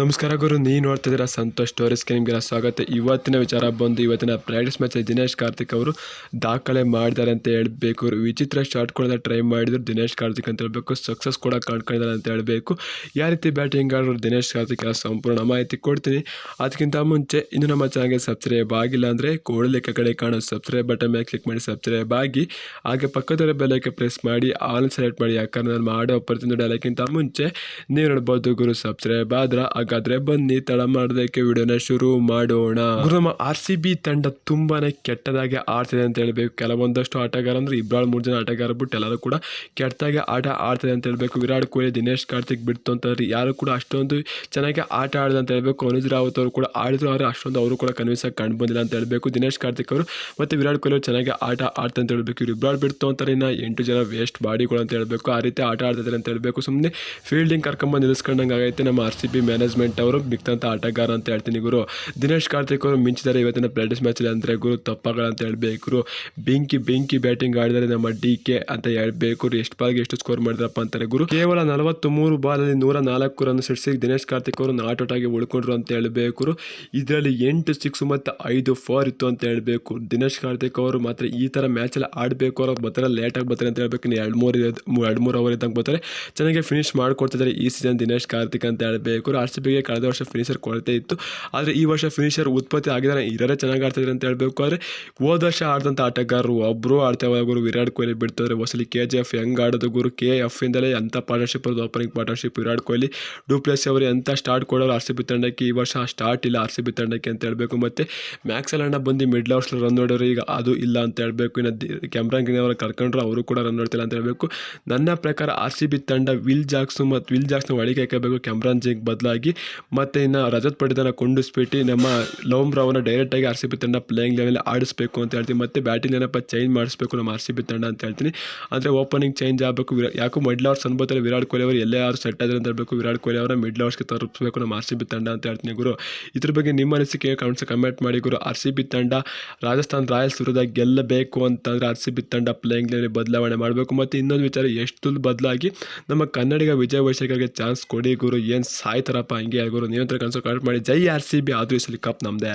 ನಮಸ್ಕಾರ ಗುರು ನೀವು ನೋಡ್ತಿದ್ದೀರಾ ಸಂತೋಷ್ ಸ್ಟೋರೀಸ್ಗೆ ನಿಮಗೆಲ್ಲ ಸ್ವಾಗತ. ಇವತ್ತಿನ ವಿಚಾರ ಬಂದು ಇವತ್ತಿನ ಪ್ರಾಕ್ಟೀಸ್ ಮ್ಯಾಚ್ ದಿನೇಶ್ ಕಾರ್ತಿಕ್ ಅವರು ದಾಖಲೆ ಮಾಡಿದ್ದಾರೆ ಅಂತ ಹೇಳಬೇಕು. ವಿಚಿತ್ರ ಶಾಟ್ಗಳನ್ನ ಟ್ರೈ ಮಾಡಿದ್ರು. ದಿನೇಶ್ ಕಾರ್ತಿಕ್ ಅಂತ ಹೇಳಬೇಕು. ಸಕ್ಸಸ್ ಕೂಡ ಕಾಣ್ಕೊಂಡಿದ್ದಾರೆ ಅಂತ ಹೇಳಬೇಕು. ಯಾವ ರೀತಿ ಬ್ಯಾಟಿಂಗ್ ಆಡೋರು ದಿನೇಶ್ ಕಾರ್ತಿಕ್ ಎಲ್ಲ ಸಂಪೂರ್ಣ ಮಾಹಿತಿ ಕೊಡ್ತೀನಿ. ಅದಕ್ಕಿಂತ ಮುಂಚೆ ಇನ್ನು ನಮ್ಮ ಚಾನಲ್ಗೆ ಸಬ್ಸ್ಕ್ರೈಬ್ ಆಗಿಲ್ಲ ಅಂದರೆ ಕೂಡಲೇ ಕಡೆ ಕಾಣೋ ಸಬ್ಸ್ಕ್ರೈಬ್ ಬಟನ್ ಮೇಲೆ ಕ್ಲಿಕ್ ಮಾಡಿ ಸಬ್ಸ್ಕ್ರೈಬ್ ಆಗಿ, ಹಾಗೆ ಪಕ್ಕದ ಬೆಲೆಗೆ ಪ್ರೆಸ್ ಮಾಡಿ ಆಲ್ ಸೆಲೆಕ್ಟ್ ಮಾಡಿ, ಯಾಕಂದ್ರೆ ನಾನು ಮಾಡೋ ಪ್ರತಿಯೊಂದು ಡೈಲಾಗಿಂತ ಮುಂಚೆ ನೀವು ನೋಡ್ಬೋದು ಗುರು ಸಬ್ಸ್ಕ್ರೈಬ್ ಆದ್ರ ಹಾಗಾದ್ರೆ ಬನ್ನಿ ತಳ ಮಾಡೋದಕ್ಕೆ ವಿಡಿಯೋನ ಶುರು ಮಾಡೋಣ. ನಮ್ಮ ಆರ್ ಸಿ ಬಿ ತಂಡ ತುಂಬಾನೇ ಕೆಟ್ಟದಾಗಿ ಆಡ್ತಿದೆ ಅಂತ ಹೇಳ್ಬೇಕು. ಕೆಲವೊಂದಷ್ಟು ಆಟಗಾರ ಅಂದ್ರೆ ಇಬ್ಬರು ಮೂರು ಜನ ಆಟಗಾರ ಬಿಟ್ಟು ಎಲ್ಲರೂ ಕೂಡ ಕೆಟ್ಟದಾಗಿ ಆಟ ಆಡ್ತಿದೆ ಅಂತ ಹೇಳ್ಬೇಕು. ವಿರಾಟ್ ಕೊಹ್ಲಿ, ದಿನೇಶ್ ಕಾರ್ತಿಕ್ ಬಿಡ್ತು ಅಂತಂದ್ರೆ ಯಾರು ಕೂಡ ಅಷ್ಟೊಂದು ಚೆನ್ನಾಗಿ ಆಟ ಆಡಿದೆ ಅಂತ ಹೇಳ್ಬೇಕು. ಅನುಜ್ ರಾವತ್ ಅವರು ಕೂಡ ಆಡಿದ್ರು, ಆದರೆ ಅಷ್ಟೊಂದು ಅವರು ಕೂಡ ಕನ್ವಿನ್ಸ್ ಆಗಿ ಕಂಡು ಬಂದಿಲ್ಲ ಅಂತ ಹೇಳ್ಬೇಕು. ದಿನೇಶ್ ಕಾರ್ತಿಕ್ ಅವರು ಮತ್ತೆ ವಿರಾಟ್ ಕೊಹ್ಲಿ ಚೆನ್ನಾಗಿ ಆಟ ಆಡ್ತಾ ಅಂತ ಹೇಳ್ಬೇಕು. ಇವ್ರು ಇಬ್ಬರು ಬಿಡ್ತು ಅಂತಾರೆ, ಇನ್ನ ಎಂಟು ಜನ ವೇಸ್ಟ್ ಬಾಡಿಗಳು ಅಂತ ಹೇಳ್ಬೇಕು. ಆ ರೀತಿ ಆಟ ಆಡ್ತಿದ್ದಾರೆ ಅಂತ ಹೇಳ್ಬೇಕು. ಸುಮ್ಮನೆ ಫೀಲ್ಡಿಂಗ್ ಕರ್ಕೊಂಬಂದು ನಿಲ್ಲಿಸ್ಕೊಂಡಂಗೆ ಆಗೈತೆ ನಮ್ಮ ಆರ್ ಸಿ ಬಿ ಮ್ಯಾನೇಜ್ಮೆಂಟ್ ಅವರು ಬಿಕ್ತಂತ ಆಟಗಾರ ಅಂತ ಹೇಳ್ತೀನಿ ಗುರು. ದಿನೇಶ್ ಕಾರ್ತಿಕ್ ಅವರು ಮಿಂಚಿದ್ದಾರೆ ಇವತ್ತಿನ ಪ್ರಾಕ್ಟೀಸ್ ಮ್ಯಾಚಲ್ಲಿ ಅಂದರೆ ಗುರು ತಪ್ಪಾಗಲ್ಲ ಅಂತ ಹೇಳ್ಬೇಕು ಗುರು. ಬೆಂಕಿ ಬೆಂಕಿ ಬ್ಯಾಟಿಂಗ್ ಆಡಿದರೆ ನಮ್ಮ ಡಿ ಕೆ ಅಂತ ಹೇಳಬೇಕು ಎಷ್ಟು ಬಾಲ್ಗೆ ಎಷ್ಟು ಸ್ಕೋರ್ ಮಾಡಿದ್ರಪ್ಪ ಅಂತಾರೆ ಗುರು. ಕೇವಲ ನಲವತ್ತು ಮೂರು ಬಾಲಲ್ಲಿ ನೂರ ನಾಲ್ಕು ರನ್ ಸಿಡಿಸಿ ದಿನೇಶ್ ಕಾರ್ತಿಕ್ ಅವರು ನಾಟ್ ಔಟ್ ಆಗಿ ಉಳ್ಕೊಂಡ್ರು ಅಂತ ಹೇಳಬೇಕು ಇದರಲ್ಲಿ ಎಂಟು ಸಿಕ್ಸ್ ಮತ್ತು ಐದು ಫೋರ್ ಇತ್ತು ಅಂತ ಹೇಳಬೇಕು. ದಿನೇಶ್ ಕಾರ್ತಿಕ್ ಅವರು ಮಾತ್ರ ಈ ಥರ ಮ್ಯಾಚಲ್ಲಿ ಆಡಬೇಕು ಅವ್ರು ಬರ್ತಾರೆ ಲೇಟಾಗಿ ಬರ್ತಾರೆ ಅಂತ ಹೇಳ್ಬೇಕು. ಇನ್ನು ಎರಡು ಮೂರು ಎರಡು ಮೂರು ಅವರ್ ಇದ್ದಂಗೆ ಬರ್ತಾರೆ. ಚೆನ್ನಾಗಿ ಫಿನಿಶ್ ಮಾಡ್ಕೊಡ್ತಿದ್ದಾರೆ ಈ ಸೀಸನ್ ದಿನೇಶ್ ಕಾರ್ತಿಕ್ ಅಂತ ಹೇಳಬೇಕು ಆರ್ ಸಿ ಬಿಗೆ ಕಳೆದ ವರ್ಷ ಫಿನಿಷರ್ ಕೊರತೆ ಇತ್ತು. ಆದರೆ ಈ ವರ್ಷ ಫಿನಿಷರ್ ಉತ್ಪತ್ತಿ ಆಗಿದ್ದಾರೆ. ಇರರೇ ಚೆನ್ನಾಗಿ ಆಡ್ತಿದ್ದಾರೆ ಅಂತ ಹೇಳಬೇಕು. ಆದರೆ ಹೋದ ವರ್ಷ ಆಡಿದಂಥ ಆಟಗಾರರು ಒಬ್ಬರು ಆಡ್ತಾ ಗುರು ವಿರಾಟ್ ಕೊಹ್ಲಿ ಬಿಡ್ತಾರೆ. ಹೊಸಲಿ ಕೆ ಜಿ ಎಫ್ ಹೆಂಗೆ ಆಡೋದು ಗುರು? ಕೆ ಎಫ್ ಇಂದಲೇ ಅಂಥ ಪಾರ್ಟ್ನರ್ಶಿಪ್ ಇರೋದು? Opening partnership Virat Kohli, Du Plessis ಅವರು ಎಂಥ ಸ್ಟಾರ್ಟ್ ಕೊಡೋರು? ಆರ್ ಸಿ ಬಿ ತಂಡಕ್ಕೆ ಈ ವರ್ಷ ಸ್ಟಾರ್ಟ್ ಇಲ್ಲ. ಆರ್ ಸಿ ಬಿ ತಂಡಕ್ಕೆ ಅಂತ ಹೇಳಬೇಕು. ಮತ್ತು ಮ್ಯಾಕ್ಸಲ್ ಅಣ್ಣ ಬಂದು ಮಿಡ್ಲ್ ಅವರ್ಸ್ ರನ್ ನೋಡೋರು ಈಗ ಅದು ಇಲ್ಲ ಅಂತ ಹೇಳಬೇಕು. ಇನ್ನು ಕ್ಯಾಮ್ರಾ ಗ್ರೀನ್ ಅವರು ಕರ್ಕೊಂಡ್ರು. ಅವರು ಕೂಡ ರನ್ ನೋಡ್ತಿಲ್ಲ ಅಂತ ಹೇಳಬೇಕು. ನನ್ನ ಪ್ರಕಾರ ಆರ್ ಸಿ ಬಿ ತಂಡ ವಿಲ್ ಜಾಕ್ಸು ಮತ್ತು ವಿಲ್ ಜಾಕ್ಸ್ನ ಒಳಗೆ ಹಾಕಬೇಕು. ಕ್ಯಾಮ್ರಾನ್ ಜಿಂಗ್ ಬದಲಾಗಿ ಮತ್ತು ಇನ್ನು ರಜತ್ ಪಡಿದನ ಕೊಂಡಿಸ್ಬಿಟ್ಟು ನಮ್ಮ ಲೋಮ್ ರಾವ್ನ ಡೈರೆಕ್ಟಾಗಿ ಆರ್ ಸಿ ಬಿ ತಂಡ ಪ್ಲೇಯಿಂಗ್ ಲೆವೆಲ್ ಆಡಿಸ್ಬೇಕು ಅಂತ ಹೇಳ್ತೀನಿ. ಮತ್ತು ಬ್ಯಾಟಿಂಗ್ ಏನಪ್ಪ ಚೇಂಜ್ ಮಾಡಿಸ್ಬೇಕು ನಮ್ಮ ಆರ್ ಸಿ ಬಿ ತಂಡ ಅಂತ ಹೇಳ್ತೀನಿ. ಅಂದರೆ ಓಪನಿಂಗ್ ಚೇಂಜ್ ಆಗಬೇಕು. ಯಾಕೋ ಮಿಡ್ಲ್ ಅವರ್ಸ್ ಅನ್ಬೋತಾರೆ ವಿರಾಟ್ ಕೊಹ್ಲಿ ಅವರು ಎಲ್ಲೇ ಯಾರು ಸೆಟ್ ಆದ್ರೆ ಅಂತ ಹೇಳಬೇಕು. ವಿರಾಟ್ ಕೊಹ್ಲಿ ಅವರ ಮಿಡ್ಲ್ ಅವರ್ಸ್ಗೆ ತಲುಪಿಸ್ಬೇಕು ನಮ್ಮ ಆರ್ ಸಿ ಬಿ ತಂಡ ಅಂತ ಹೇಳ್ತೀನಿ ಗುರು. ಇದ್ರ ಬಗ್ಗೆ ನಿಮ್ಮ ಅನಿಸಿಕೆ ಕಮೆಂಟ್ಸ್ ಕಮೆಂಟ್ ಮಾಡಿ ಗುರು. ಆರ್ ಸಿ ಬಿ ತಂಡ, ರಾಜಸ್ಥಾನ್ ರಾಯಲ್ಸ್ ವಿರುದ್ಧ ಗೆಲ್ಲಬೇಕು ಅಂತಂದರೆ ಆರ್ ಸಿ ಬಿ ತಂಡ ಪ್ಲೇಯಿಂಗ್ ಲೆವೆಲ್ ಬದಲಾವಣೆ ಮಾಡಬೇಕು. ಮತ್ತು ಇನ್ನೊಂದು ವಿಚಾರ ಎಷ್ಟು ಬದಲಾಗಿ ನಮ್ಮ ಕನ್ನಡಿಗ ವಿಜಯ್ ವೈಶೇಖರ್ಗೆ ಚಾನ್ಸ್ ಕೊಡಿ ಗುರು. ಏನು ಸಾಯ್ತಾರಪ್ಪ ಹಂಗೆ ಗುರು ನೀವಂತರ ಕನಸು ಕಮೆಂಟ್ ಮಾಡಿ ಜೈ ಆರ್ ಸಿ ಬಿ ಆದರೂ ಕಪ್ ನಮ್ಮದೇ